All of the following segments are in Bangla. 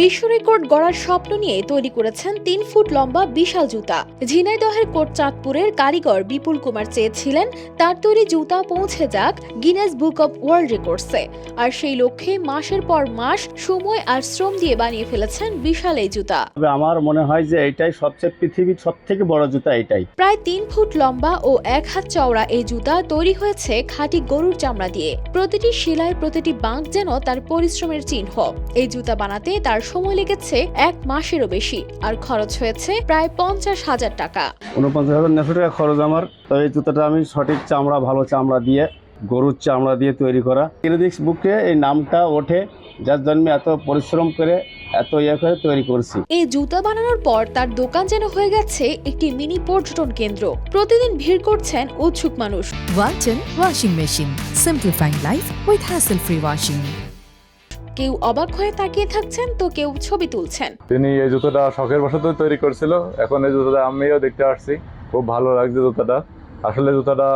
বিশ্ব রেকর্ড গড়ার স্বপ্ন নিয়ে তৈরি করেছেন তিন ফুট লম্বা বিশাল জুতা। ঝিনাইদহের কোট চাঁদপুরের কারিগর বিপুল কুমার চেয়েছিলেন তার তৈরি জুতা পৌঁছে যাক গিনেস বুক অব ওয়ার্ল্ড রেকর্ডসে আর সেই লক্ষ্যে মাসের পর মাস সময় আর শ্রম দিয়ে বানিয়ে ফেলেছেন বিশাল এই জুতা। আমার মনে হয় যে এটাই সবচেয়ে পৃথিবীর সব থেকে বড় জুতা এটাই। প্রায় তিন ফুট লম্বা ও এক হাত চওড়া এই জুতা তৈরি হয়েছে খাঁটি গরুর চামড়া দিয়ে। প্রতিটি সেলাই প্রতিটি বাঁক যেন তার পরিশ্রমের চিহ্ন। এই জুতা বানাতে তার সময় লেগেছে এক মাসেরও বেশি আর খরচ হয়েছে প্রায় পঞ্চাশ হাজার টাকা। উনপঞ্চাশ হাজার নশো টাকা খরচ আমার। তো এই জুতাটা আমি সঠিক চামড়া ভালো চামড়া দিয়ে গরুর চামড়া দিয়ে তৈরি করা। ক্রেডিক্স বুকে এই নামটা ওঠে যার জন্য এত পরিশ্রম করে এত ইয়ে করে তৈরি করছি। এই জুতা বানানোর পর তার দোকান যেন হয়ে গেছে একটি মিনি পর্যটন কেন্দ্র। প্রতিদিন ভিড় করছেন উৎসুক মানুষ। Walton Washing Machine. Simplifying life with hassle-free washing. কেউ অবাক হয়ে তাকিয়ে থাকছেন, তো কেউ ছবি তুলছেন। তিনি এই জুতোটা শখের বশত তৈরি করছিল। এখন এই জুতোটা আমিও দেখতে আসছি। খুব ভালো লাগছে জুতোটা। আসলে জুতোটা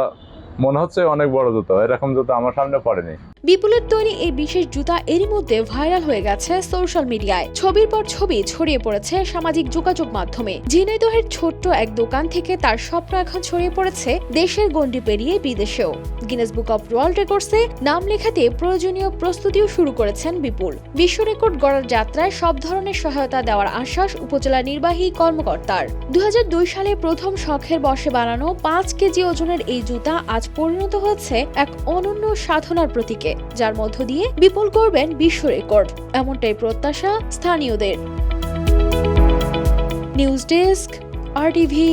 মনে হচ্ছে অনেক বড় জুতো, এরকম জুতো আমার সামনে পড়েনি। বিপুলের তৈরি এই বিশেষ জুতা এরই মধ্যে ভাইরাল হয়ে গেছে সোশ্যাল মিডিয়ায়। ছবির পর ছবি ছড়িয়ে পড়েছে সামাজিক যোগাযোগ মাধ্যমে। ঝিনাইদহের ছোট্ট এক দোকান থেকে তার স্বপ্ন এখন ছড়িয়ে পড়েছে দেশের গণ্ডি পেরিয়ে বিদেশেও। গিনেস বুক অব ওয়ার্ল্ড রেকর্ডসে নাম লেখাতে প্রয়োজনীয় প্রস্তুতিও শুরু করেছেন বিপুল। বিশ্ব রেকর্ড গড়ার যাত্রায় সব ধরনের সহায়তা দেওয়ার আশ্বাস উপজেলা নির্বাহী কর্মকর্তার। দু হাজার দুই সালে প্রথম শখের বসে বানানো পাঁচ কেজি ওজনের এই জুতা আজ পরিণত হয়েছে এক অনন্য সাধনার প্রতীকে, যার মধ্য দিয়ে বিপুল করবেন বিশ্ব রেকর্ড। এমনটাই প্রত্যাশা স্থানীয়দের। নিউজ ডেস্ক, আর টিভি